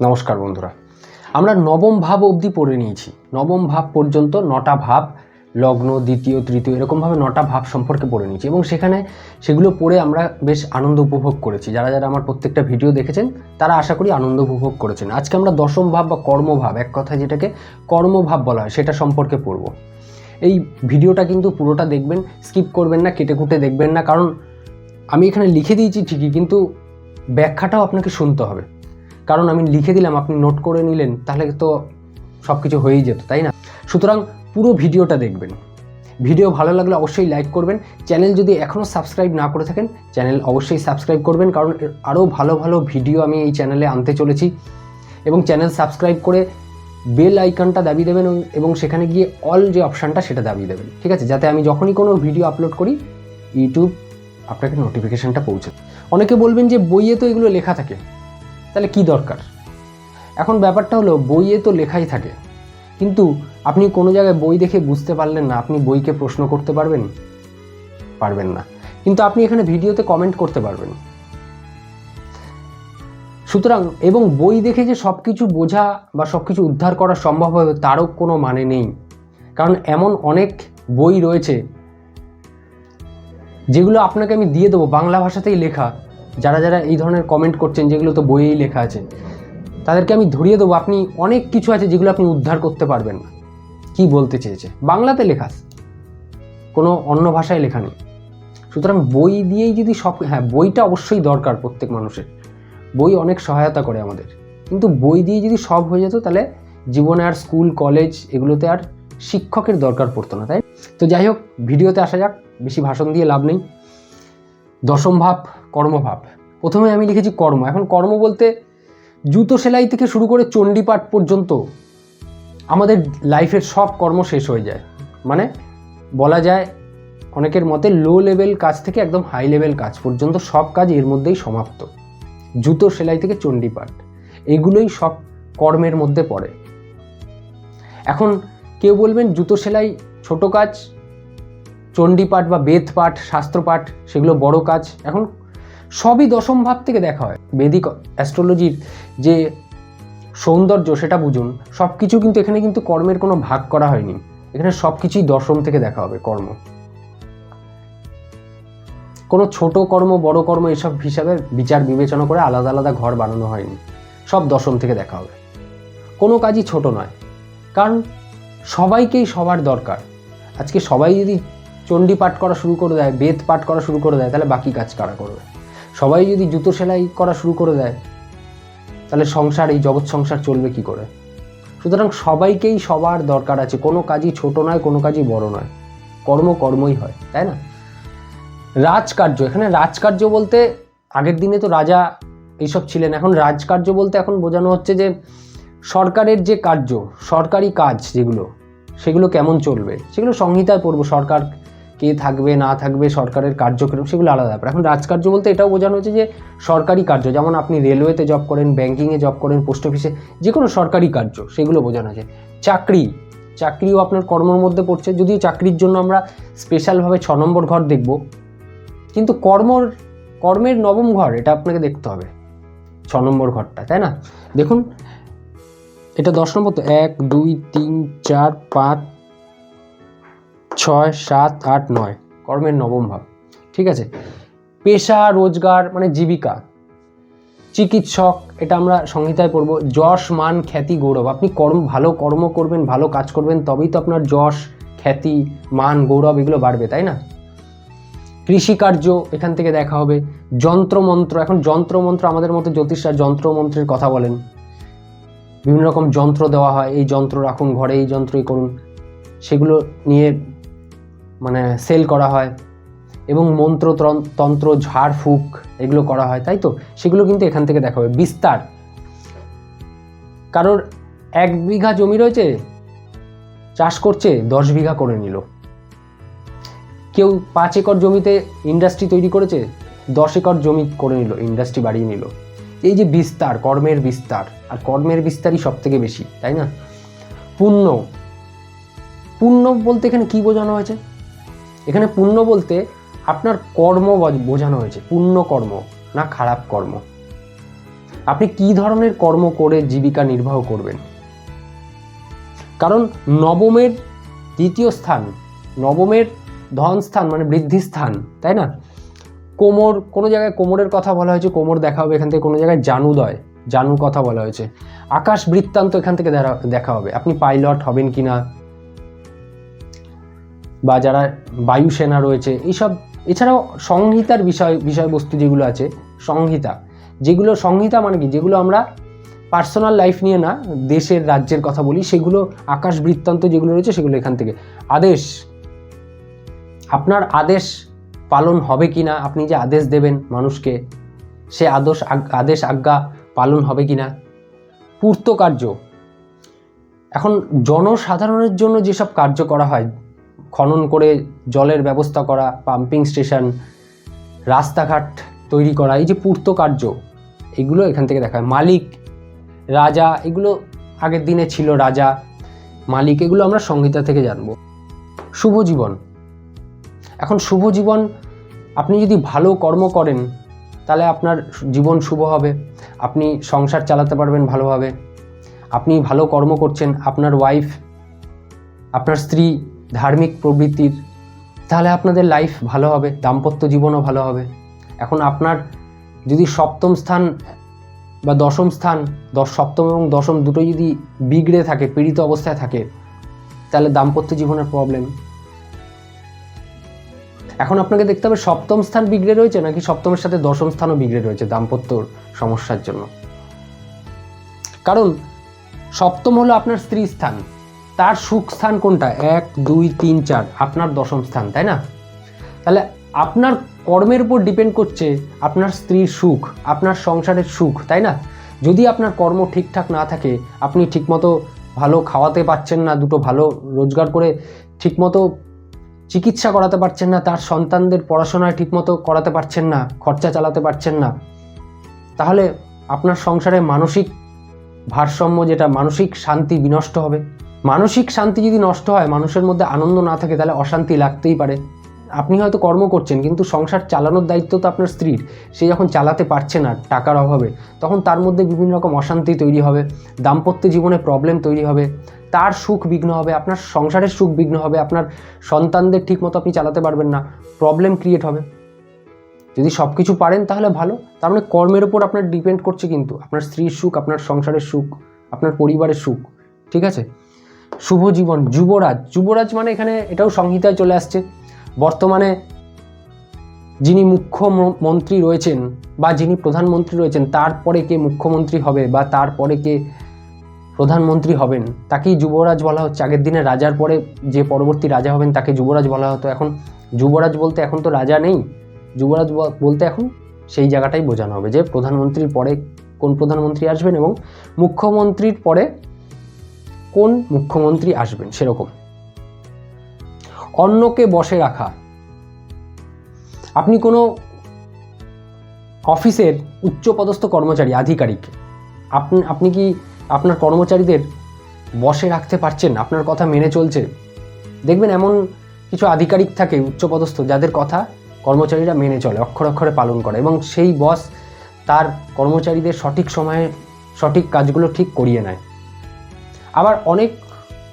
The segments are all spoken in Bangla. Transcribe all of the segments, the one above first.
নমস্কার বন্ধুরা। আমরা নবম ভাব অবধি পড়ে নিয়েছি। নবম ভাব পর্যন্ত নটা ভাব, লগ্ন, দ্বিতীয়, তৃতীয়, এরকমভাবে নটা ভাব সম্পর্কে পড়ে নিয়েছি এবং সেখানে সেগুলো পড়ে আমরা বেশ আনন্দ উপভোগ করেছি। যারা যারা আমার প্রত্যেকটা ভিডিও দেখেছেন, তারা আশা করি আনন্দ উপভোগ করেছেন। আজকে আমরা দশম ভাব বা কর্মভাব এক কথায় যেটাকে কর্মভাব বলা হয়, সেটা সম্পর্কে পড়ব। এই ভিডিওটা কিন্তু পুরোটা দেখবেন, স্কিপ করবেন না, কেটে কুটে দেখবেন না, কারণ আমি এখানে লিখে দিয়েছি ঠিকই, কিন্তু ব্যাখ্যাটাও আপনাকে শুনতে হবে। কারণ আমি লিখে দিলাম, আপনি নোট করে নিলেন, তাহলে তো সব কিছু হয়েই যেত, তাই না? সুতরাং পুরো ভিডিওটা দেখবেন। ভিডিও ভালো লাগলে অবশ্যই লাইক করবেন। চ্যানেল যদি এখনও সাবস্ক্রাইব না করে থাকেন, চ্যানেল অবশ্যই সাবস্ক্রাইব করবেন, কারণ আরও ভালো ভালো ভিডিও আমি এই চ্যানেলে আনতে চলেছি। এবং চ্যানেল সাবস্ক্রাইব করে বেল আইকনটা দাবি দেবেন এবং- সেখানে গিয়ে অল যে অপশানটা সেটা দাবি দেবেন, ঠিক আছে? যাতে আমি যখনই কোনো ভিডিও আপলোড করি ইউটিউব আপনাকে নোটিফিকেশানটা পৌঁছে অনেকে বলবেন যে বইয়ে তো এগুলো লেখা থাকে। তাহলে কি দরকার? এখন ব্যাপারটা হলো বইয়ে তো লেখাই থাকে। কিন্তু আপনি কোনো জায়গায় বই দেখে বুঝতে পারলেন না, আপনি বইকে প্রশ্ন করতে পারবেন? পারবেন না। কিন্তু আপনি এখানে ভিডিওতে কমেন্ট করতে পারবেন। সুতরাং এবং বই দেখে যে সব কিছু বোঝা বা সব কিছু উদ্ধার করা সম্ভব হবে, তারও কোনো মানে নেই। কারণ এমন অনেক বই রয়েছে, যেগুলো আপনাকে আমি দিয়ে দেবো বাংলা ভাষাতেই লেখা। যারা যারা এই ধরনের কমেন্ট করছেন, যেগুলো তো বইয়েই লেখা আছে, তাদেরকে আমি ধরিয়ে দেবো, আপনি অনেক কিছু আছে যেগুলো আপনি উদ্ধার করতে পারবেন না। কী বলতে চেয়েছে? বাংলাতে লেখা কোনো অন্য ভাষায় লেখা নেই। সুতরাং বই দিয়েই যদি সব হ্যাঁ বইটা অবশ্যই দরকার প্রত্যেক মানুষের। বই অনেক সহায়তা করে আমাদের। কিন্তু বই দিয়ে যদি সব হয়ে যেত, তাহলে জীবনে আর স্কুল, কলেজ এগুলোতে আর শিক্ষকের দরকার পড়তো না, তাই তো যাই হোক, ভিডিওতে আসা যাক, বেশি ভাষণ দিয়ে লাভ নেই। দশম ভাব কর্মভাব। প্রথমে আমি লিখেছি কর্ম। এখন কর্ম বলতে জুতো সেলাই থেকে শুরু করে চণ্ডীপাঠ পর্যন্ত আমাদের লাইফের সব কর্ম শেষ হয়ে যায়। মানে বলা যায় অনেকের মতে লো লেভেল কাজ থেকে একদম হাই লেভেল কাজ পর্যন্ত সব কাজ এর মধ্যেই সমাপ্ত। জুতো সেলাই থেকে চণ্ডীপাঠ এগুলোই সব কর্মের মধ্যে পড়ে। এখন কেউ বলবেন জুতো সেলাই ছোট কাজ চণ্ডীপাঠ বা বেদ পাঠ শাস্ত্রপাঠ সেগুলো বড় কাজ। এখন সবই দশম ভাব থেকে দেখা হয়। বেদিক অ্যাস্ট্রোলজির যে সৌন্দর্য সেটা বুঝুন সব কিছু কিন্তু এখানে কিন্তু কর্মের কোনো ভাগ করা হয়নি। এখানে সব কিছুই দশম থেকে দেখা হবে, কর্ম। কোনো ছোট কর্ম, বড় কর্ম এসব হিসাবে বিচার বিবেচনা করে আলাদা আলাদা ঘর বানানো হয়নি। সব দশম থেকে দেখা হবে। কোনো কাজই ছোট নয়, কারণ সবাইকেই সবার দরকার। আজকে সবাই যদি চণ্ডী পাঠ করা শুরু করে দেয়, বেদ পাঠ করা শুরু করে দেয়, তাহলে বাকি কাজ কারা করবে? সবাই যদি জুতো সেলাই করা শুরু করে দেয়, তাহলে সংসার, এই জগৎ সংসার চলবে কি করে? সুতরাং সবাইকেই সবার দরকার আছে, কোনো কাজই ছোট নয়, কোনো কাজই বড় নয়। কর্ম কর্মই হয়, তাই না? রাজকার্য, এখানে রাজকার্য বলতে, আগের দিনে তো রাজা এইসব ছিলেন, এখন রাজকার্য বলতে এখন বোঝানো হচ্ছে যে, সরকারের যে কার্য, সরকারি কাজ যেগুলো, সেগুলো কেমন চলবে? সেগুলো সংহিতায় পড়ব, সরকার কে থাকবে, না থাকবে, সরকারের কার্যক্রম, সেগুলো আলাদা ব্যাপার। এখন রাজকার্য বলতে এটাও বোঝানো হচ্ছে যে সরকারি কার্য, যেমন আপনি রেলওয়েতে জব করেন ব্যাঙ্কিংয়ে জব করেন পোস্ট অফিসে যে কোনো সরকারি কার্য, সেগুলো বোঝানো আছে চাকরি, চাকরিও আপনার কর্মর মধ্যে পড়ছে। যদিও চাকরির জন্য আমরা স্পেশালভাবে ছ নম্বর ঘর দেখব, কিন্তু কর্মর, কর্মের নবম ঘর, এটা আপনাকে দেখতে হবে, ছ নম্বর ঘরটা, তাই না? দেখুন, এটা দশ নম্বর তো এক, দুই, তিন, চার, পাঁচ ছয়, সাত, আট, নয়। কর্মের নবম ভাব। ঠিক আছে? পেশা, রোজগার মানে জীবিকা। চিকিৎসক, এটা আমরা সংহিতায় পড়ব। যশ, মান, খ্যাতি, গৌরব। আপনি কর্ম, ভালো কর্ম করবেন, ভালো কাজ করবেন, তবেই তো আপনার যশ, খ্যাতি, মান, গৌরব এগুলো বাড়বে, তাই না? কৃষিকার্য, এখান থেকে দেখা হবে। যন্ত্রমন্ত্র, এখন যন্ত্রমন্ত্র আমাদের মতো জ্যোতিষরা যন্ত্রমন্ত্রের কথা বলেন। বিভিন্ন রকম যন্ত্র দেওয়া হয়। এই যন্ত্র রাখুন, ঘরে এই যন্ত্রই করুন। সেগুলো নিয়ে মানে সেল করা হয় এবং মন্ত্র তন্ত্র ঝাড়ফুঁক এগুলো করা হয়, তাই তো? সেগুলো কিন্তু এখান থেকে দেখা হবে বিস্তার। কারোর এক বিঘা জমি রয়েছে, চাষ করছে, দশ বিঘা করে নিল। কেউ পাঁচ একর জমিতে ইন্ডাস্ট্রি তৈরি করেছে, দশ একর জমি করে নিল ইন্ডাস্ট্রি বাড়িয়ে নিল। এই যে বিস্তার, কর্মের বিস্তার, আর কর্মের বিস্তারই সব থেকে বেশি, তাই না? পুণ্য। পুণ্য বলতে এখানে কি বোঝানো হয়েছে? এখানে পুণ্য বলতে আপনার কর্ম বোঝানো হয়েছে, পুণ্য কর্ম, না খারাপ কর্ম। আপনি কি ধরনের কর্ম করে জীবিকা নির্বাহ করবেন? কারণ নবমের দ্বিতীয় স্থান, নবমের ধন স্থান মানে বৃদ্ধি স্থান, তাই না? কোমর, কোনো জায়গায় কোমরের কথা বলা হয়েছে, কোমর দেখা হবে, এখান থেকে কোনো জায়গায় জানুদয়, জানু কথা বলা হয়েছে। আকাশ বৃত্তান্ত এখান থেকে দেখা হবে। আপনি পাইলট হবেন কি না বা যারা বায়ুসেনা রয়েছে, এইসব, এছাড়াও সংহিতার বিষয়, বিষয়বস্তু যেগুলো আছে, সংহিতা। যেগুলো সংহিতা মানে কি? যেগুলো আমরা পার্সোনাল লাইফ নিয়ে না, দেশের, রাজ্যের কথা বলি, সেগুলো আকাশ বৃত্তান্ত যেগুলো রয়েছে, সেগুলো এখান থেকে। আদেশ। আপনার আদেশ পালন হবে কি না আপনি যে আদেশ দেবেন মানুষকে, সে আদেশ আদেশ আজ্ঞা পালন হবে কি না পূর্ত কার্য এখন জনসাধারণের জন্য যেসব কার্য করা হয় খনন করে জলের ব্যবস্থা করা পাম্পিং স্টেশন রাস্তাঘাট তৈরি করা, এই যে পূর্ত কার্য, এগুলো এখান থেকে দেখা হয়। মালিক, রাজা, এগুলো আগের দিনে ছিল রাজা, মালিক, এগুলো আমরা সংহিতা থেকে জানব। শুভ জীবন। এখন শুভ জীবন, আপনি যদি ভালো কর্ম করেন, তাহলে আপনার জীবন শুভ হবে। আপনি সংসার চালাতে পারবেন ভালোভাবে। আপনি ভালো কর্ম করছেন, আপনার ওয়াইফ আপনার স্ত্রী ধার্মিক প্রবৃত্তির, তাহলে আপনাদের লাইফ ভালো হবে, দাম্পত্য জীবনও ভালো হবে। এখন আপনার যদি সপ্তম স্থান বা দশম স্থান, দশ সপ্তম এবং দশম দুটো যদি বিগড়ে থাকে, পীড়িত অবস্থায় থাকে, তাহলে দাম্পত্য জীবনের প্রবলেম এখন আপনাকে দেখতে হবে সপ্তম স্থান বিগড়ে রয়েছে নাকি সপ্তমের সাথে দশম স্থানও বিগড়ে রয়েছে দাম্পত্যর সমস্যার জন্য? কারণ সপ্তম হলো আপনার স্ত্রী স্থান। তার সুখ স্থান কোনটা? এক, দুই, তিন, চার। আপনার দশম স্থান, তাই না? তাহলে আপনার কর্মের উপর ডিপেন্ড করছে আপনার স্ত্রীর সুখ, আপনার সংসারের সুখ, তাই না? যদি আপনার কর্ম ঠিকঠাক না থাকে, আপনি ঠিকমতো ভালো খাওয়াতে পারছেন না, দুটো ভালো রোজগার করে ঠিকমতো চিকিৎসা করাতে পারছেন না, তার সন্তানদের পড়াশোনায় ঠিকমতো করাতে পারছেন না, খরচা চালাতে পারছেন না, তাহলে আপনার সংসারে মানসিক ভারসাম্য যেটা, মানসিক শান্তি বিনষ্ট হবে। মানসিক শান্তি যদি নষ্ট হয়, মানুষের মধ্যে আনন্দ না থাকে, তাহলে অশান্তি লাগতেই পারে। আপনি হয়তো কর্ম করছেন, কিন্তু সংসার চালানোর দায়িত্ব তো আপনার স্ত্রীর। সে যখন চালাতে পারছে না টাকার অভাবে, তখন তার মধ্যে বিভিন্ন রকম অশান্তি তৈরি হবে, দাম্পত্য জীবনে প্রবলেম তৈরি হবে, তার সুখ বিঘ্ন হবে, আপনার সংসারের সুখ বিঘ্ন হবে, আপনার সন্তানদের ঠিকমতো আপনি চালাতে পারবেন না প্রবলেম ক্রিয়েট হবে। যদি সব কিছু পারেন তাহলে ভালো, তার মানে কর্মের উপর আপনার ডিপেন্ড করছে কিন্তু, আপনার স্ত্রীর সুখ, আপনার সংসারের সুখ, আপনার পরিবারের সুখ, ঠিক আছে? শুভ জীবন, যুবরাজ। যুবরাজ মানে এখানে এটাও সংহিতায় চলে আসছে। বর্তমানে যিনি মুখ্যমন্ত্রী রয়েছেন বা যিনি প্রধানমন্ত্রী রয়েছেন তারপরে কে মুখ্যমন্ত্রী হবে বা তারপরে কে প্রধানমন্ত্রী হবেন, তাকেই যুবরাজ বলা হচ্ছে। আগের দিনে রাজার পরে যে পরবর্তী রাজা হবেন, তাকে যুবরাজ বলা হতো। এখন যুবরাজ বলতে এখন তো রাজা নেই। যুবরাজ বলতে এখন সেই জায়গাটাই বোঝানো হবে যে প্রধানমন্ত্রীর পরে কোন প্রধানমন্ত্রী আসবেন এবং মুখ্যমন্ত্রীর পরে কোন মুখ্যমন্ত্রী আসবেন? সেরকম। অন্যকে বসে রাখা। আপনি কোনো অফিসের উচ্চপদস্থ কর্মচারী, আধিকারিক, আপনি আপনি কি আপনার কর্মচারীদের বসে রাখতে পারছেন? আপনার কথা মেনে চলছে। দেখবেন এমন কিছু আধিকারিক থাকে উচ্চপদস্থ, যাদের কথা কর্মচারীরা মেনে চলে, অক্ষরে অক্ষরে পালন করে এবং সেই বস তার কর্মচারীদের সঠিক সময়ে সঠিক কাজগুলো ঠিক করিয়ে নেয়। আবার অনেক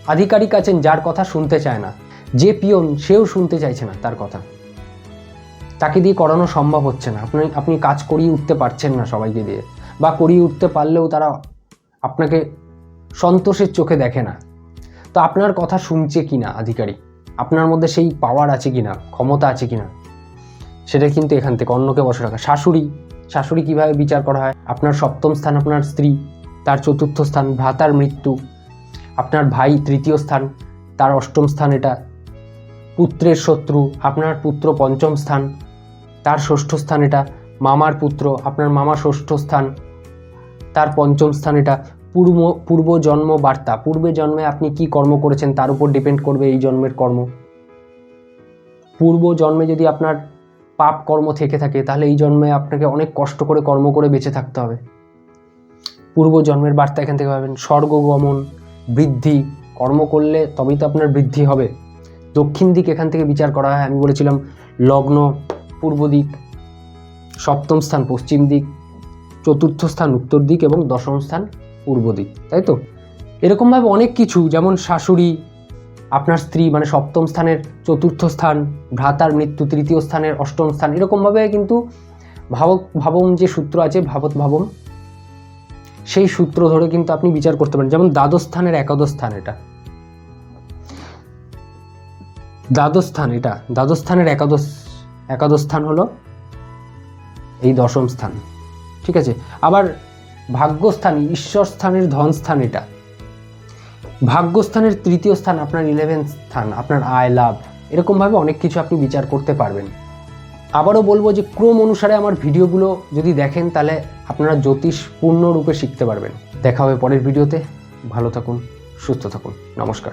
আধিকারিক আছেন যার কথা শুনতে চায় না। যে পিয়ন, সেও শুনতে চাইছে না তার কথা। তাকে দিয়ে করানো সম্ভব হচ্ছে না। আপনি আপনি কাজ করিয়ে উঠতে পারছেন না সবাইকে দিয়ে। বা করিয়ে উঠতে পারলেও তারা আপনাকে সন্তোষের চোখে দেখে না। তো আপনার কথা শুনছে কি না আধিকারিক? আপনার মধ্যে সেই পাওয়ার আছে কি না ক্ষমতা আছে কি না সেটা কিন্তু এখান থেকে অন্যকে বসে রাখা। শাশুড়ি শাশুড়ি কীভাবে বিচার করা হয়? আপনার সপ্তম স্থান আপনার স্ত্রী, তার চতুর্থ স্থান ভ্রাতার মৃত্যু। আপনার ভাই তৃতীয় স্থান, তার অষ্টম স্থান এটা। পুত্রের শত্রু, আপনার পুত্র পঞ্চম স্থান। তার ষষ্ঠ স্থান এটা, মামার পুত্র, আপনার মামা ষষ্ঠ স্থান। তার পঞ্চম স্থান এটা, পূর্ব পূর্ব জন্ম বার্তা। পূর্বে জন্মে আপনি কি কর্ম করেছেন তার উপর ডিপেন্ড করবে এই জন্মের কর্ম। পূর্ব জন্মে যদি আপনার পাপ কর্ম থেকে থাকে, তাহলে এই জন্মে আপনাকে অনেক কষ্ট করে কর্ম করে বেঁচে থাকতে হবে। পূর্ব জন্মের বার্তা এখান থেকে পাবেন, স্বর্গগমন বৃদ্ধি, কর্ম করলে তবেই তো আপনার বৃদ্ধি হবে। দক্ষিণ দিক এখান থেকে বিচার করা হয়। আমি বলেছিলাম, লগ্ন, পূর্ব দিক, সপ্তম স্থান, পশ্চিম দিক, চতুর্থ স্থান, উত্তর দিক এবং দশম স্থান, পূর্ব দিক। তাই তো? এরকমভাবে অনেক কিছু, যেমন শাশুড়ি, আপনার স্ত্রী মানে সপ্তম স্থানের চতুর্থ স্থান, ভ্রাতার মৃত্যু, তৃতীয় স্থানের অষ্টম স্থান, এরকমভাবে কিন্তু ভাবক ভাবম যে সূত্র আছে, ভাবত, ভাবম সেই সূত্র ধরে কিন্তু আপনি বিচার করতে পারেন। যেমন দ্বাদশ স্থানের একাদশ স্থান এটা। দ্বাদশ স্থান এটা। দ্বাদশ স্থানের একাদশ একাদশ স্থান হলো এই দশম স্থান। ঠিক আছে? আবার ভাগ্যস্থান ঈশ্বর স্থানের ধন স্থান এটা। ভাগ্যস্থানের তৃতীয় স্থান আপনার ইলেভেন্থ স্থান, আপনার আয়, লাভ। এরকমভাবে অনেক কিছু আপনি বিচার করতে পারবেন। আবারও বলব যে ক্রম অনুসারে আমার ভিডিওগুলো যদি দেখেন, তাহলে আপনারা জ্যোতিষ পূর্ণরূপে শিখতে পারবেন। দেখা হবে পরের ভিডিওতে। ভালো থাকুন, সুস্থ থাকুন। নমস্কার।